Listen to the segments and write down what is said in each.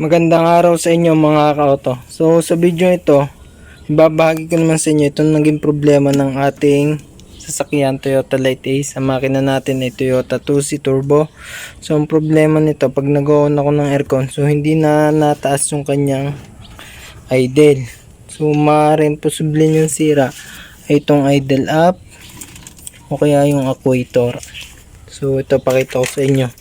Magandang araw sa inyo mga ka-auto. So sa video ito, ibabahagi ko naman sa inyo itong naging problema ng ating sasakyan Toyota Light Ace. Ang makina natin ay Toyota 2C Turbo. So ang problema nito, pag nag-on ako ng aircon, so hindi na nataas yung kanyang idle. So maaaring posible yung sira itong idle up o kaya yung actuator. So ito pakita ko sa inyo.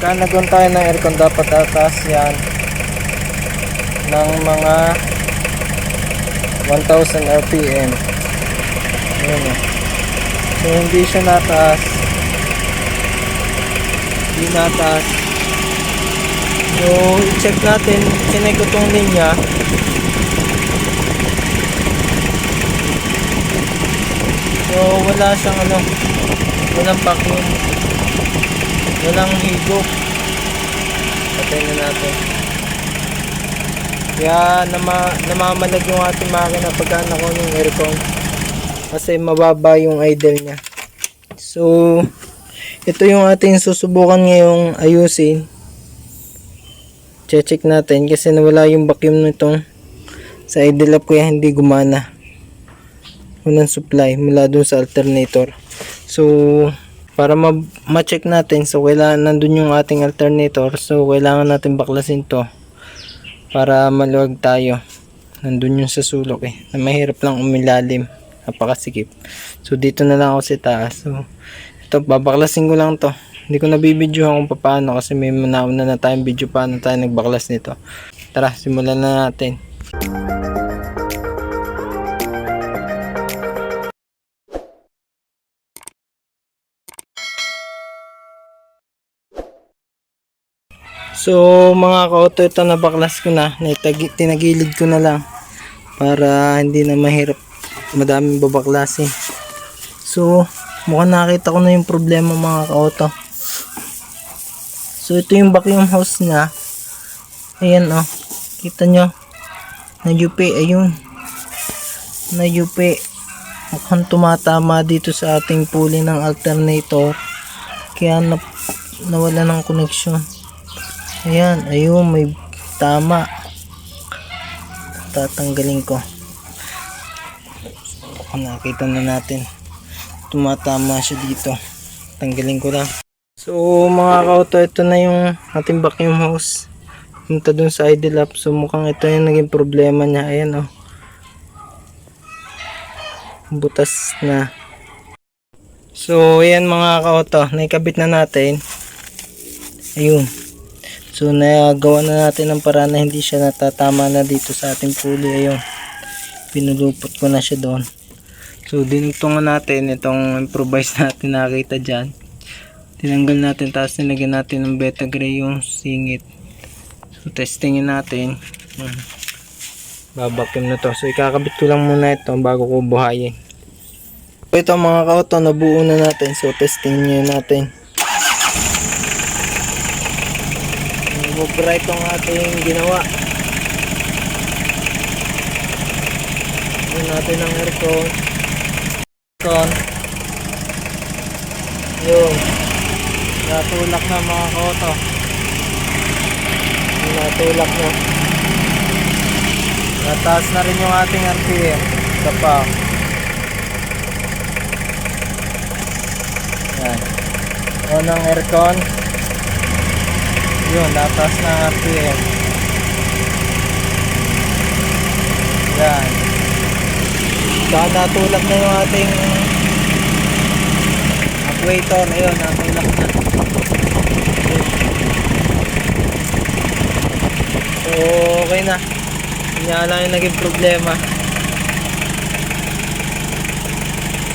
Pagka nag-on tayo ng aircon, dapat tataas yan ng mga 1000 RPM. Ayan. So, hindi siya nataas. Hindi nataas. So, i-check natin. Chinek ko tong linya. So, wala siyang ano, walang vacuum. Walang higop. Patay na natin. Kaya nama, namamalag yung ating makina pagka nako yung aircon. Kasi mababa yung idle niya. So, ito yung ating susubukan ngayong ayusin. Check natin kasi nawala yung vacuum nitong sa idle up kaya hindi gumana. Unang supply mula dun sa alternator. So, para ma- ma-check natin so kailangan nandun yung ating alternator so kailangan natin baklasin to para maluwag tayo. Nandun yung sa sulok eh. Na mahirap lang umilalim. Napakasikip. So dito na lang ako sa taas. So ito babaklasin ko lang to. Hindi ko nabibidyo kung paano kasi may manauna na tayong video paano tayo nagbaklas nito. Tara simulan na natin So mga ka-auto ito na ko na, tinagilid ko na lang para hindi na mahirap madaming babaklasin. So mukhang nakita ko na yung problema mga ka-auto. So ito yung vacuum hose niya. Ayan oh. Kita nyo. Nagyupi. Ayun. Nagyupi. Mukhang tumatama dito sa ating pulley ng alternator. Kaya na, nawala ng connection. Ayan, ayun, may tama. Tatanggalin ko. Nakita na natin. Tumatama siya dito. Tanggalin ko lang. So, mga kauto, ito na yung ating vacuum hose. Punta dun sa idle up. So, mukhang ito yung naging problema niya. Ayan, oh. Butas na. So, ayan mga kauto. Naikabit na natin. Ayun. So nagawa na natin ng paraan na hindi siya natatama na dito sa ating pulley. Ayun. Pinulupot ko na siya doon. So dinugtungan natin itong improvise natin nakita dyan. Tinanggal natin tapos nilagyan natin ng beta gray yung singit. So testingin natin. Hmm. Babakim na to. So ikakabit ko lang muna ito bago ko buhayin. So, ito mga kauto nabuo na natin. So testingin natin. Mag-bright ang ating ginawa. Yun natin ang aircon. Aircon. Yun. Natulak na mga koto. Yun, Natulak na. Nataas na rin yung ating RPM. Ito pa. Yan. On ang aircon. Yun, nataas na ang RPM. Yan. Saka natulak na yung ating actuator. Ayun, natulak na. So, okay na. Hindi nga lang yung naging problema.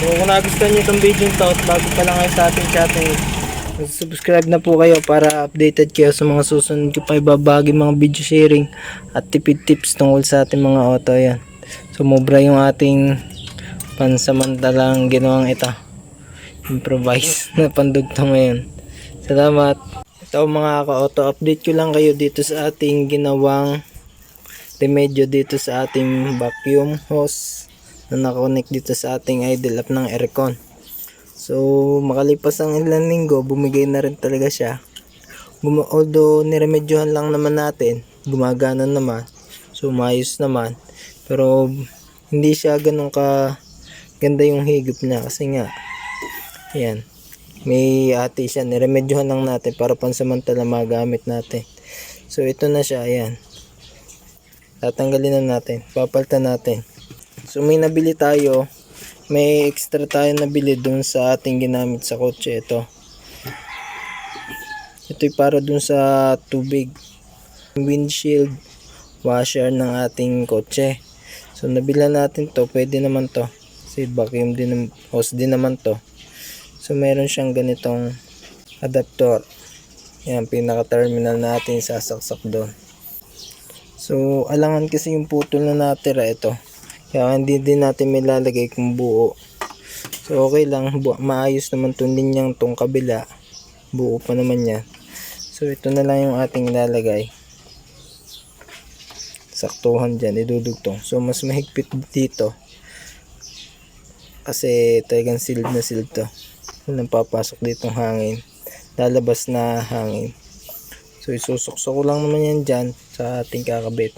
So, kung nagustuhan nyo itong video at bago pa lang kayo sa ating channel, subscribe na po kayo para updated kayo sa mga susunod ko pa ibabagi mga video sharing at tipid tips tungkol sa ating mga auto yan. Sumobra yung ating pansamantalang ginawang ito. Improvise na pandugtong ngayon. Salamat. Ito mga ka-auto update ko lang kayo dito sa ating ginawang remedyo dito sa ating vacuum hose na nakakonect dito sa ating idle app ng aircon. So, makalipas ang ilang linggo, bumigay na rin talaga siya. Guma- although niremedyohan lang naman natin, gumagana naman. So, maayos naman. Pero, hindi siya ganun ka ganda yung higop niya kasi nga, ayan, may ate siya, niremedyohan lang natin para pansamantala magamit natin. So, ito na siya, ayan. Tatanggalin na natin, papalitan natin. So, may nabili tayo, may extra tayo nabili dun sa ating ginamit sa kotse ito. Ito'y para dun sa tubig. Windshield washer ng ating kotse. So nabila natin to, pwede naman to. Kasi vacuum din, hose din naman to. So meron siyang ganitong adapter. Yan, pinaka-terminal natin sasaksak doon. So, alangan kasi yung putol na natira ito. Kaya hindi din natin may lalagay kung buo. So, okay lang. Maayos naman itong linyang tong kabila. Buo pa naman yan. So, ito na lang yung ating lalagay. Saktuhan dyan. Idudugtong. So, mas mahigpit dito. Kasi talagang sealed na sealed to. Walang papasok ditong hangin. Lalabas na hangin. So, isusukso ko lang naman yan dyan sa ating kakabit.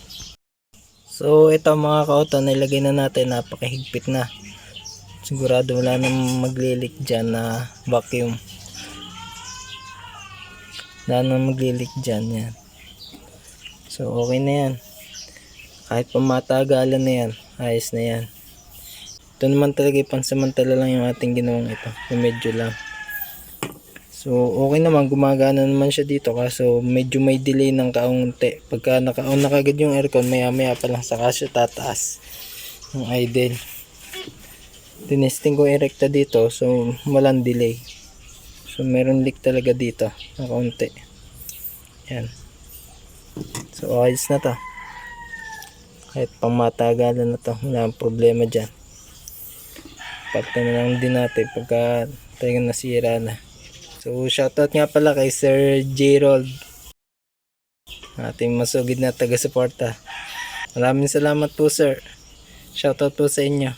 So, ito mga kauto, nilagay na natin, napakahigpit na. Sigurado wala nang maglilik dyan na vacuum. Wala nang maglilik dyan, yan. So, okay na yan. Kahit pamatagalan na yan, ayos na yan. Ito naman talaga pansamantala lang yung ating ginawang ito. Medyo lang. So, okay naman. Gumagana naman siya dito. Kaso, medyo may delay ng kaunti. Pagka naka-on na kagad yung aircon, maya maya pa lang saka siya tataas. Yung idle. Tinesting ko erekta dito. So, walang delay. So, meron leak talaga dito. Na kaunti. Yan. So, ayos na to. Kahit pang matagalan na to. Wala problema dyan. Pagta na lang din natin pagka talagang nasira na. So, shoutout nga pala kay Sir Gerald. Ating masugid na taga-suporta. Maraming salamat po, sir. Shoutout po sa inyo.